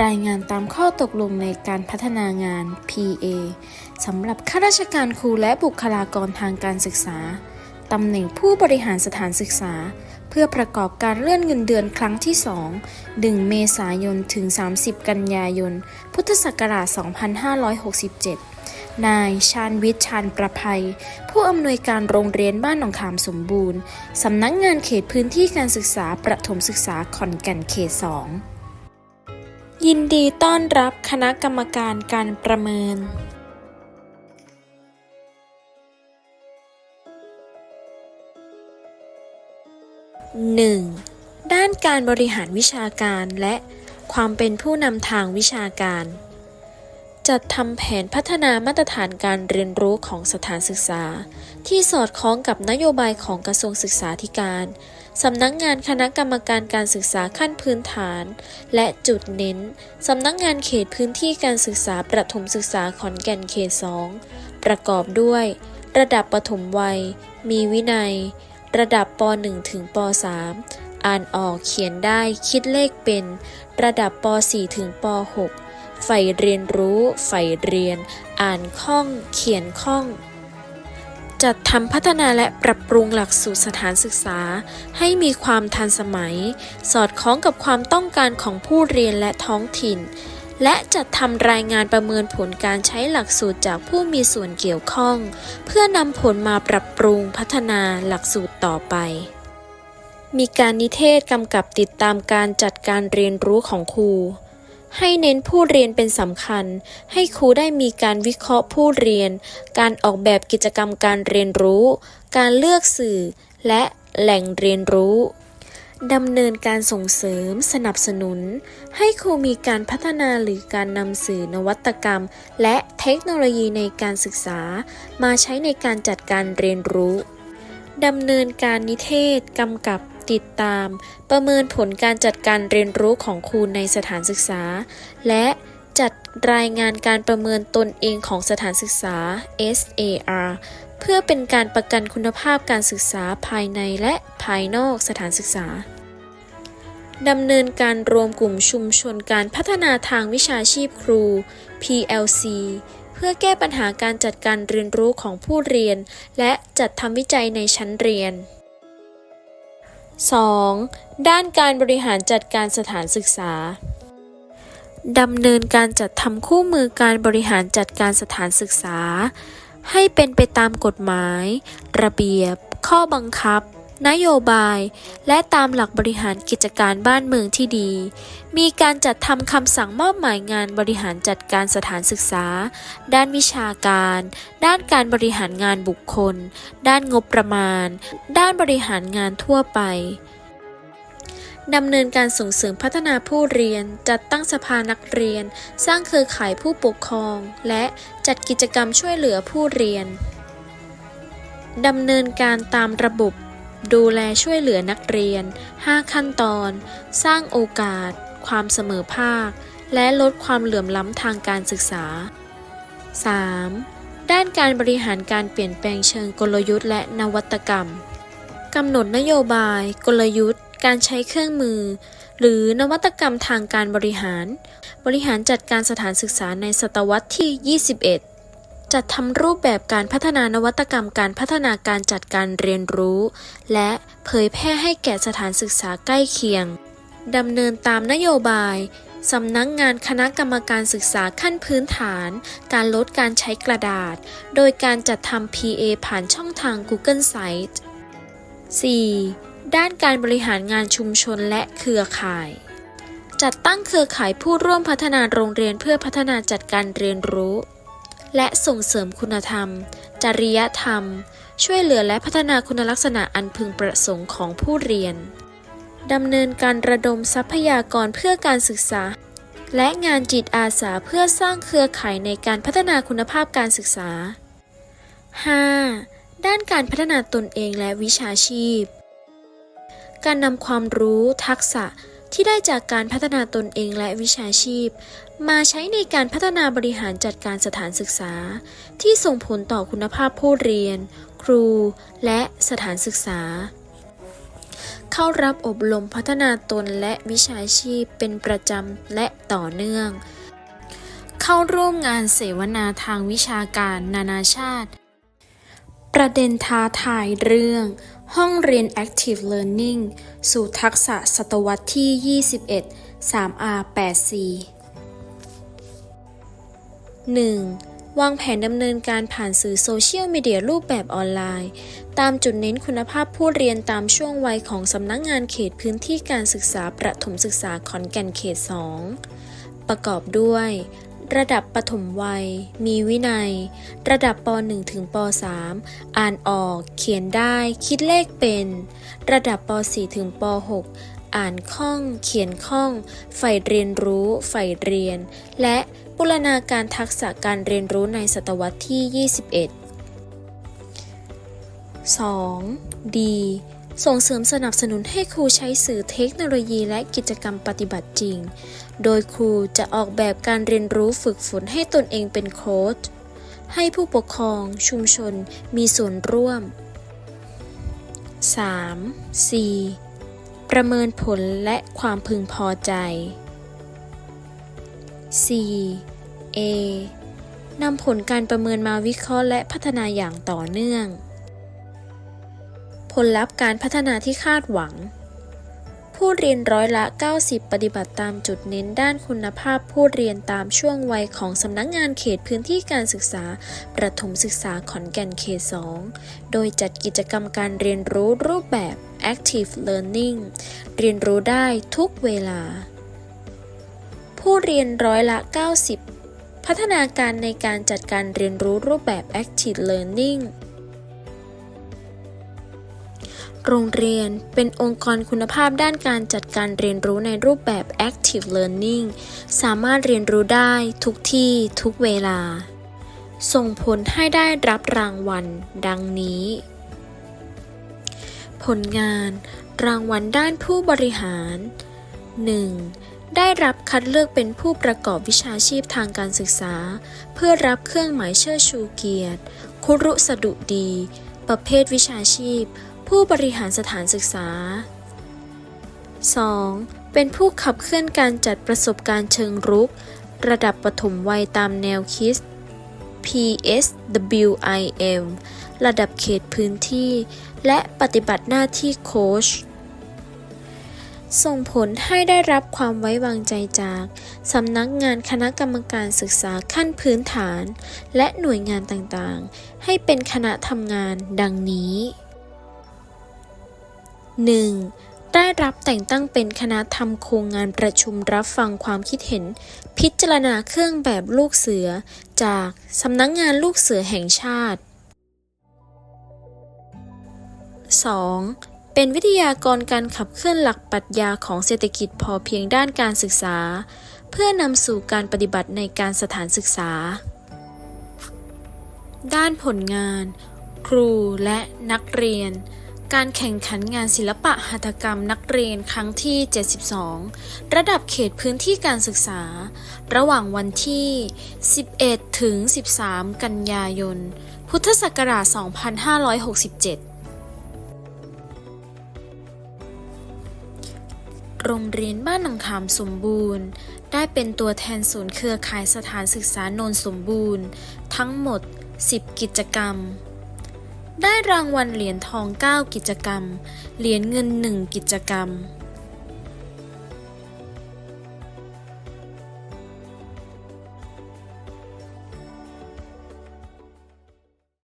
รายงานตามข้อตกลงในการพัฒนางาน PA สำหรับข้าราชการครูและบุคลากรทางการศึกษา ตำแหน่งผู้บริหารสถานศึกษา เพื่อประกอบการเลื่อนเงินเดือนครั้งที่ 2 1 เมษายน ถึง 30 กันยายน พุทธศักราช 2567 นายชาญวิทย์ชาญประภัย ผู้อำนวยการโรงเรียนบ้านหนองขามสมบูรณ์ สำนักงานเขตพื้นที่การศึกษาประถมศึกษาขอนแก่นเขต 2 ยินดีต้อนรับคณะกรรมการการประเมิน 1. ด้านการบริหารวิชาการและความเป็นผู้นำทางวิชาการ จัดทำแผนพัฒนามาตรฐานการเรียนรู้ของสถานศึกษา ที่สอดคล้องกับนโยบายของกระทรวงศึกษาธิการสำนักงานคณะกรรมการการศึกษาขั้นพื้นฐาน และจุดเน้นสำนักงานเขตพื้นที่การศึกษาประถมศึกษาขอนแก่นเขต 2 ประกอบด้วย ระดับประถมวัย มีวินัย ระดับป .1 ถึงป .3 อ่านออกเขียนได้คิดเลขเป็น ระดับป .4 ถึงป .6 ใฝ่เรียนรู้ ใฝ่เรียน อ่านคล่อง เขียนคล่องจัดทำพัฒนาและปรับปรุงหลักสูตรสถานศึกษา ให้มีความทันสมัย สอดคล้องกับความต้องการของผู้เรียนและท้องถิ่น และจัดทำรายงานประเมินผลการใช้หลักสูตรจากผู้มีส่วนเกี่ยวข้อง เพื่อนำผลมาปรับปรุงพัฒนาหลักสูตรต่อไป มีการนิเทศกำกับติดตามการจัดการเรียนรู้ของครู ให้เน้นผู้เรียนเป็นสำคัญ ให้ครูได้มีการวิเคราะห์ผู้เรียน การออกแบบกิจกรรมการเรียนรู้ การเลือกสื่อ และแหล่งเรียนรู้ดำเนินการส่งเสริมสนับสนุน ให้ครูมีการพัฒนาหรือการนำสื่อนวัตกรรม และเทคโนโลยีในการศึกษา มาใช้ในการจัดการเรียนรู้ดำเนินการนิเทศกำกับ ติดตาม ประเมินผลการจัดการเรียนรู้ของครูในสถานศึกษา และจัดรายงานการประเมินตนเองของสถานศึกษา SAR เพื่อเป็นการประกันคุณภาพการศึกษาภายในและภายนอกสถานศึกษาดำเนินการรวมกลุ่มชุมชนการพัฒนาทางวิชาชีพครู PLC เพื่อแก้ปัญหาการจัดการเรียนรู้ของผู้เรียน และจัดทำวิจัยในชั้นเรียน 2. ด้านการบริหารจัดการสถานศึกษา ดำเนินการจัดทำคู่มือการบริหารจัดการสถานศึกษา ให้เป็นไปตามกฎหมาย ระเบียบ ข้อบังคับ นโยบาย และตามหลักบริหารกิจการบ้านเมืองที่ดี มีการจัดทำคำสั่งมอบหมายงานบริหารจัดการสถานศึกษา ด้านวิชาการ ด้านการบริหารงานบุคคล ด้านงบประมาณ ด้านบริหารงานทั่วไปดำเนินการส่งเสริมพัฒนาผู้เรียน จัดตั้งสภานักเรียน สร้างเครือข่ายผู้ปกครอง และจัดกิจกรรมช่วยเหลือผู้เรียน ดำเนินการตามระบบ ดูแลช่วยเหลือนักเรียน 5 ขั้นตอน สร้างโอกาส ความเสมอภาค และลดความเหลื่อมล้ำทางการศึกษา 3. ด้านการบริหารการเปลี่ยนแปลงเชิงกลยุทธ์และนวัตกรรมกำหนดนโยบาย กลยุทธ์ การใช้เครื่องมือ หรือนวัตกรรมทางการบริหาร บริหารจัดการสถานศึกษาในศตวรรษที่ 21 จัดทำรูปแบบการพัฒนานวัตกรรมการพัฒนาการจัดการเรียนรู้ และเผยแพร่ให้แก่สถานศึกษาใกล้เคียงดำเนินตามนโยบายสำนักงงานคณะกรรมการศึกษาขั้นพื้นฐาน การลดการใช้กระดาษ โดยการจัดทำ PA ผ่านช่องทาง Google Site 4. ด้านการบริหารงานชุมชนและเครือข่าย จัดตั้งเครือข่ายผู้ร่วมพัฒนาโรงเรียนเพื่อพัฒนาจัดการเรียนรู้ และส่งเสริมคุณธรรม จริยธรรม ช่วยเหลือและพัฒนาคุณลักษณะอันพึงประสงค์ของผู้เรียนดำเนินการระดมทรัพยากรเพื่อการศึกษา และงานจิตอาสาเพื่อสร้างเครือข่ายในการพัฒนาคุณภาพการศึกษา 5. ด้านการพัฒนาตนเองและวิชาชีพ การนำความรู้ ทักษะ ที่ได้จากการพัฒนาตนเองและวิชาชีพ มาใช้ในการพัฒนาบริหารจัดการสถานศึกษา ที่ส่งผลต่อคุณภาพผู้เรียน ครู และสถานศึกษา เข้ารับอบรมพัฒนาตนและวิชาชีพเป็นประจำและต่อเนื่อง เข้าร่วมงานเสวนาทางวิชาการนานาชาติ ประเด็นท้าทายเรื่อง ห้องเรียน Active Learning สู่ทักษะศตวรรษที่ 21 3R84 1. วางแผนดำเนินการผ่านสื่อโซเชียลมีเดียรูปแบบออนไลน์ ตามจุดเน้นคุณภาพผู้เรียนตามช่วงวัยของสำนักงงานเขตพื้นที่การศึกษาประถมศึกษาขอนแก่นเขต 2 ประกอบด้วย ระดับปฐมวัย มีวินัย ระดับป .1 ถึงป .3 อ่านออก เขียนได้ คิดเลขเป็น ระดับป .4 ถึงป .6 อ่านคล่อง เขียนคล่อง ใฝ่เรียนรู้ ใฝ่เรียน และบูรณาการทักษะการเรียนรู้ในศตวรรษที่ 21 2. D ส่งเสริมสนับสนุนให้ครูใช้สื่อเทคโนโลยีและกิจกรรมปฏิบัติจริง โดยครูจะออกแบบการเรียนรู้ฝึกฝนให้ตนเองเป็นโค้ช ให้ผู้ปกครอง ชุมชน มีส่วนร่วม 3. C ประเมินผลและความพึงพอใจ 4. A นำผลการประเมินมาวิเคราะห์และพัฒนาอย่างต่อเนื่อง ผลลัพธ์การพัฒนาที่คาดหวัง ผู้เรียนร้อยละ 90 ปฏิบัติตามจุดเน้นด้านคุณภาพผู้เรียนตามช่วงวัยของสำนักงงานเขตพื้นที่การศึกษา ประถมศึกษาขอนแก่นเขต 2 โดยจัดกิจกรรมการเรียนรู้รูปแบบ Active Learning เรียนรู้ได้ทุกเวลา ผู้เรียนร้อยละ 90 พัฒนาการในการจัดการเรียนรู้รูปแบบ Active Learning โรงเรียนเป็นองค์กรคุณภาพด้านการจัดการเรียนรู้ในรูปแบบ Active Learning สามารถเรียนรู้ได้ทุกที่ทุกเวลา ส่งผลให้ได้รับรางวัล ดังนี้ ผลงาน รางวัลด้านผู้บริหาร 1. ได้รับคัดเลือกเป็นผู้ประกอบวิชาชีพทางการศึกษา เพื่อรับเครื่องหมายเชิดชูเกียรติ คุรุสดุดี ประเภทวิชาชีพ ผู้บริหารสถานศึกษา 2. เป็นผู้ขับเคลื่อนการจัดประสบการณ์เชิงรุก ระดับปฐมวัยตามแนวคิด PSWIM ระดับเขตพื้นที่ และปฏิบัติหน้าที่โค้ชส่งผลให้ได้รับความไว้วางใจจาก สำนักงานคณะกรรมการศึกษาขั้นพื้นฐาน และหน่วยงานต่างๆ ให้เป็นคณะทำงานดังนี้ 1. ได้รับแต่งตั้งเป็นคณะทำโครงงานประชุมรับฟังความคิดเห็น พิจารณาเครื่องแบบลูกเสือ จากสำนักงงานลูกเสือแห่งชาติ 2. เป็นวิทยากรการขับเคลื่อนหลักปรัชญาของเศรษฐกิจพอเพียงด้านการศึกษา เพื่อนำสู่การปฏิบัติในการสถานศึกษา ด้านผลงาน ครูและนักเรียน การแข่งขันงานศิลปะหัตถกรรมนักเรียนครั้งที่ 72 ระดับเขตพื้นที่การศึกษา ระหว่างวันที่ 11 ถึง 13 กันยายน พุทธศักราช 2567โรงเรียนบ้านหนองขามสมบูรณ์ ได้เป็นตัวแทนศูนย์เครือข่ายสถานศึกษาโนนสมบูรณ์ ทั้งหมด 10 กิจกรรม ได้รางวัลเหรียญทอง 9 กิจกรรม เหรียญเงิน 1 กิจกรรม